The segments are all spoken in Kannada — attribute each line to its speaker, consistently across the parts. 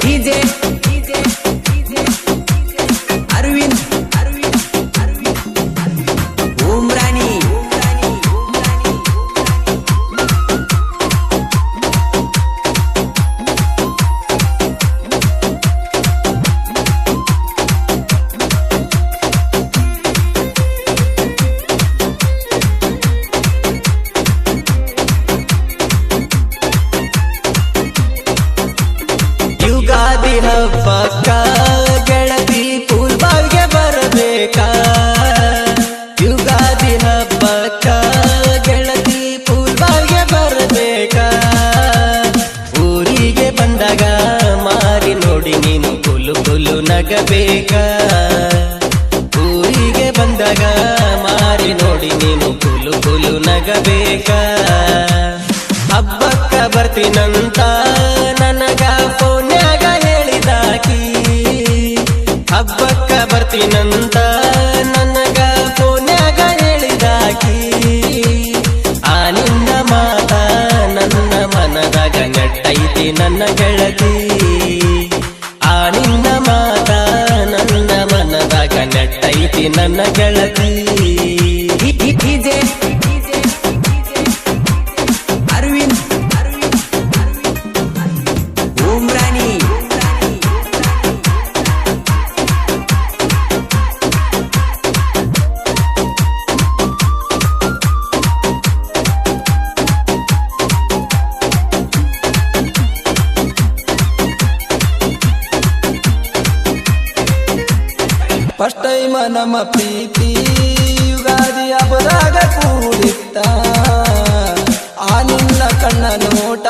Speaker 1: ಡಿಜೆ ಡಿಜೆ
Speaker 2: ನಗಬೇಕಾ ಊರಿಗೆ ಬಂದಾಗ ಮಾರಿ ನೋಡಿ ನೀನು ಕುಲು ಕುಲು ನಗಬೇಕ? ಹಬ್ಬಕ್ಕ ಬರ್ತೀನಂತ ನನಗ ಫೋನ್ಯಾಗ ಹೇಳಿದಾಕಿ. ಹಬ್ಬಕ್ಕ ಬರ್ತೀನಂತ ನನಗ ಫೋನ್ಯಾಗ ಹೇಳಿದಾಕಿ. ಆ ನಿನ್ನ ಮಾತ ನನ್ನ ಮನದಾಗ ನೆಟ್ಟೈತಿ ನನ್ನ ಗೆಳತಿ ನನ್ನ ಗೆಳತಿ.
Speaker 3: ಫಸ್ಟ್ ಮನಮ ಪ್ರೀತಿ ಯುಗಾದಿ ಅಪರಾಗ ಕೂಡಿತ್ತ ಆ ನಿನ್ನ ಕಣ್ಣ ನೋಟ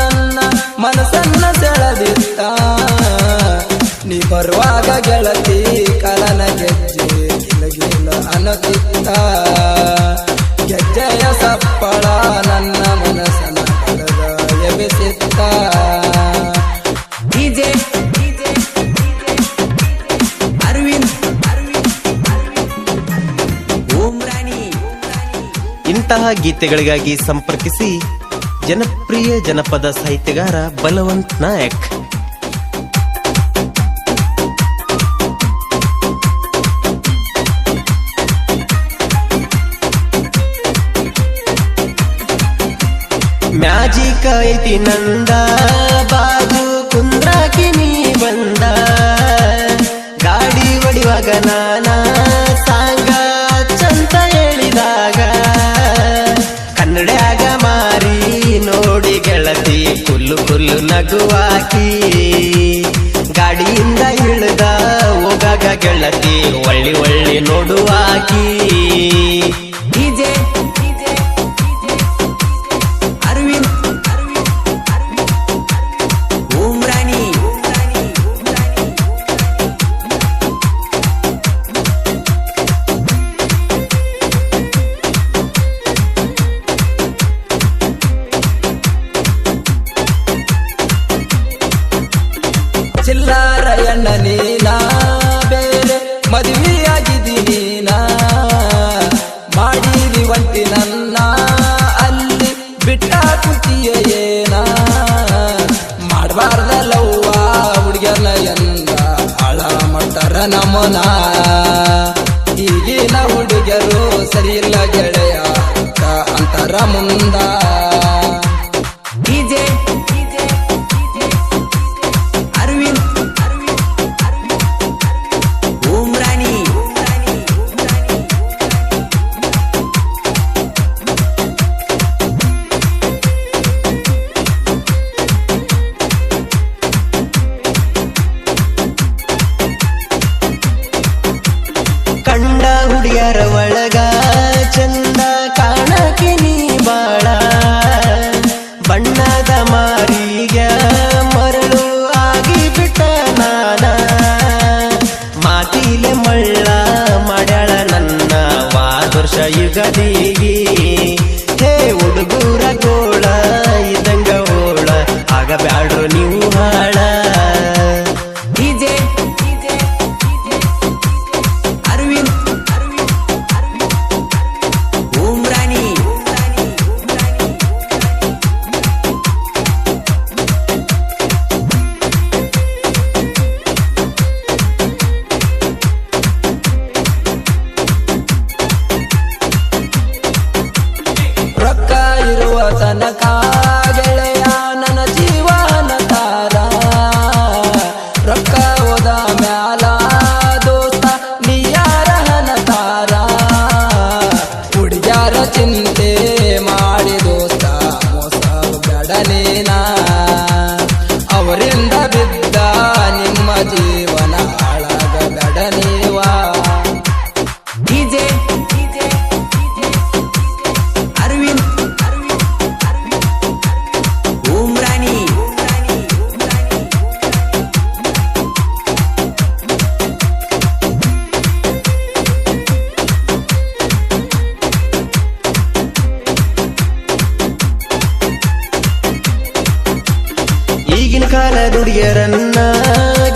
Speaker 3: ನನ್ನ ಮನಸ್ಸನ್ನ ಸೆಳೆದಿತ್ತ ನೀ ಬರುವಾಗ ಗೆಳತಿ ಕಲನ ಗೆಜ್ಜೆ ಗಿಲಗಿಲ ಅನತಿತ್ತ ಗೆಜ್ಜೆಯ ಸಪ್ಪಳ ನನ್ನ ಮನಸ್ಸನ್ನ ಕಳೆದ ಎಬೆಸಿತ್ತ
Speaker 1: ಡಿಜೆ
Speaker 2: ಇಂತಹ ಗೀತೆಗಳಿಗಾಗಿ ಸಂಪರ್ಕಿಸಿ ಜನಪ್ರಿಯ ಜನಪದ ಸಾಹಿತ್ಯಗಾರ ಬಲವಂತ್ ನಾಯಕ್. ಮ್ಯಾಜಿಕ್ ಐತಿ ನಂದ ನಗುವಾಕಿ ಗಾಡಿಯಿಂದ ಇಳಿದ ಹೋಗಾಗ ಗೆಳತಿ ಒಳ್ಳಿ ಒಳ್ಳಿ ನೋಡುವಾಕಿ
Speaker 3: ನಮ್ಮನ ಈಗಿನ ಹುಡುಗರು ಸರಿಯಿಲ್ಲ ಗೆಳೆಯ. ಅಂತಾರ ಮುಂದ.
Speaker 2: gadi ತನಕ ಗೆಳೆಯ, ನನ್ನ
Speaker 1: ಜೀವನ ತಾರ. ಮ್ಯಾಲಾ
Speaker 3: ಹೋದ ಮ್ಯಾಲ ದೋಸ್ತ ನಿಯಾರನ ತಾರ? ಹುಡುಗ್ಯಾರ
Speaker 1: ಚಿಂತೆ ಮಾಡಿ ದೋಸ್ತ, ಮೋಸ
Speaker 2: ಗಡನೇನ ಅವರಿಂದ ಹುಡುಗಿಯರನ್ನ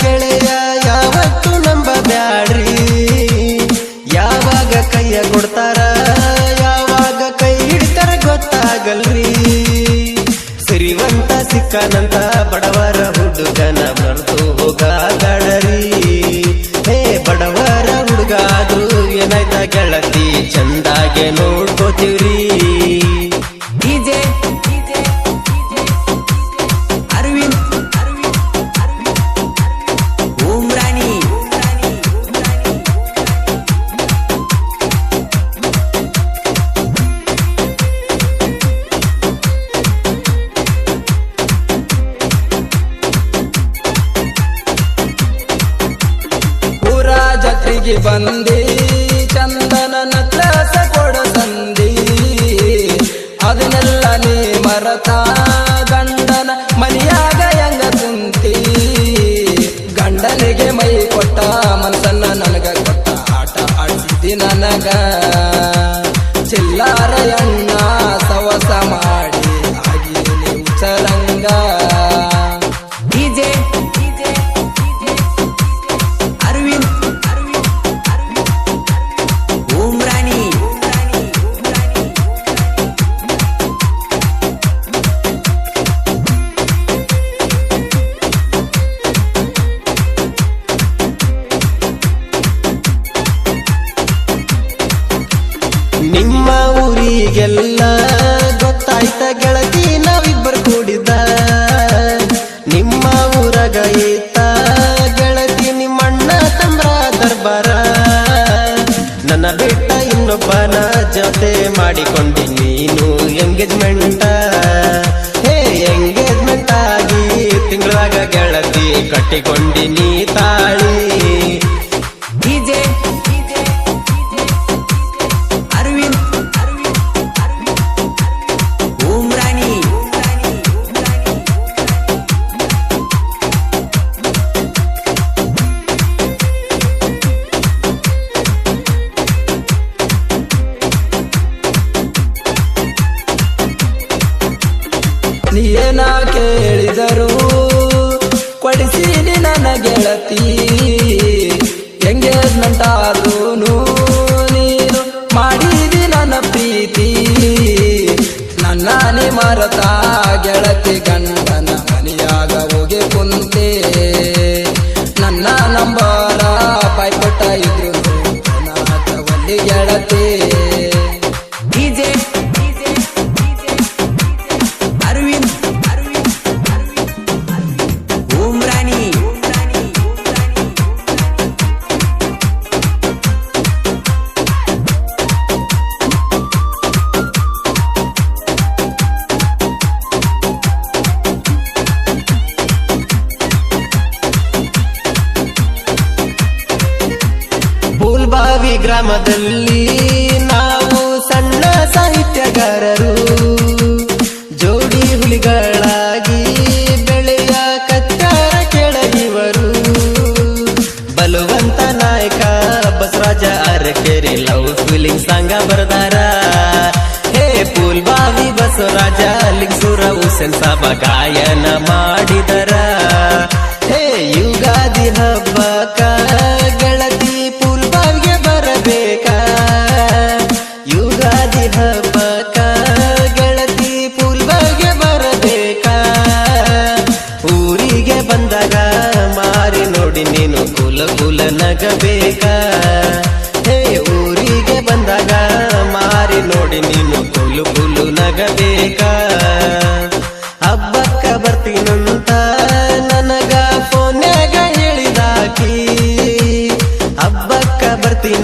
Speaker 2: ಗೆಳೆಯ, ಯಾವತ್ತು ನಂಬ ಬ್ಯಾಡ್ರಿ ಯಾವಾಗ ಕೈಯ ಕೊಡ್ತಾರ, ಯಾವಾಗ ಕೈ ಹಿಡಿತಾರ ಗೊತ್ತಾಗಲ್ರಿ. ಸಿರಿವಂತ, ಸಿಕ್ಕನಂತ ಬಡವರ
Speaker 3: ಬಂದಿ ಚಂದನ ನಕ್ಲಸ ಕೊಡ ತಂದಿ. ಅದನ್ನೆಲ್ಲ ನೀ ಮರತ, ಗಂಡನ ಮನೆಯಾಗ ಹೆಂಗ ಕುಂತಿ ಗಂಡನಿಗೆ ಮೈ ಕೊಟ್ಟ ಮನಸನ್ನ ನನಗ ಕೊಟ್ಟ, ಆಟ ಆಡಿಸಿದ್ದಿ ನನಗ.
Speaker 2: ಬಿಟ್ಟ ಇನ್ನೊಬ್ಬನ ಜೊತೆ ಮಾಡಿಕೊಂಡಿ ನೀನು ಎಂಗೇಜ್ಮೆಂಟ. ಹೇ ಎಂಗೇಜ್ಮೆಂಟ್ ಆಗಿ ತಿಂಗಳಾಗ ಗೆಳತಿ ಕಟ್ಟಿಕೊಂಡಿ ನೀ ತಾಳಿ.
Speaker 3: ಗೆಳತಿ ಗಂಡನ
Speaker 2: ಪೂಲ್ಬಾವಿ ಗ್ರಾಮದಲ್ಲಿ ನಾವು ಸಣ್ಣ ಸಾಹಿತ್ಯಗಾರರು. ಜೋಡಿ ಹುಲಿಗಳಾಗಿ ಬೆಳೆಯ ಕಚ್ಚಾರ ಕೆಳಗಿವರು. Balavant Nayak Basavaraj Arakere love feeling song ಬರದಾರ. ಹೇ ಪೂಲ್ಬಾವಿ ಬಸವರಾಜ ಲಿಂಗಸೂರ ಹುಸೇನ್ ಸಾಬ ಗಾಯನ ಮಾಡಿದರ.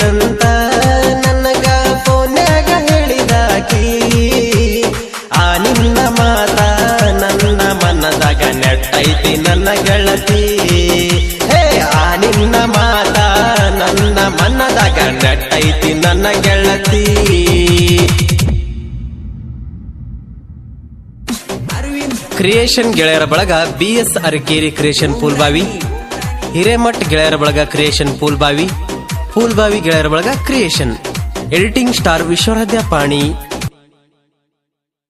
Speaker 2: ಅಂತ ನನಗ ಫೋನ್ಯಾಗ ಹೇಳಿದಾಕಿ, ಆ ನಿನ್ನ ಮಾತ ನನ್ನ ಮನದಾಗ ನೆಟ್ಟೈತಿ ನನ್ನ ಗೆಳತಿ. ಹೇ, ಆ ನಿನ್ನ ಮಾತ ನನ್ನ ಮನದಾಗ ನೆಟ್ಟೈತಿ ನನ್ನ ಗೆಳತಿ. ಕ್ರಿಯೇಷನ್ ಗೆಳೆಯರ ಬಳಗ B S Arakeri creation Poolbavi Hiremath ಗೆಳೆಯರ ಬಳಗ ಕ್ರಿಯೇಷನ್ ಪೂಲ್ಬಾವಿ ಪೂಲ್ಬಾವಿ ಗೆಳೆಯರ ಬಳಗ ಕ್ರಿಯೇಷನ್. ಎಡಿಟಿಂಗ್ ಸ್ಟಾರ್ ವಿಶ್ವರಾಧ್ಯ ಪಾಣಿ.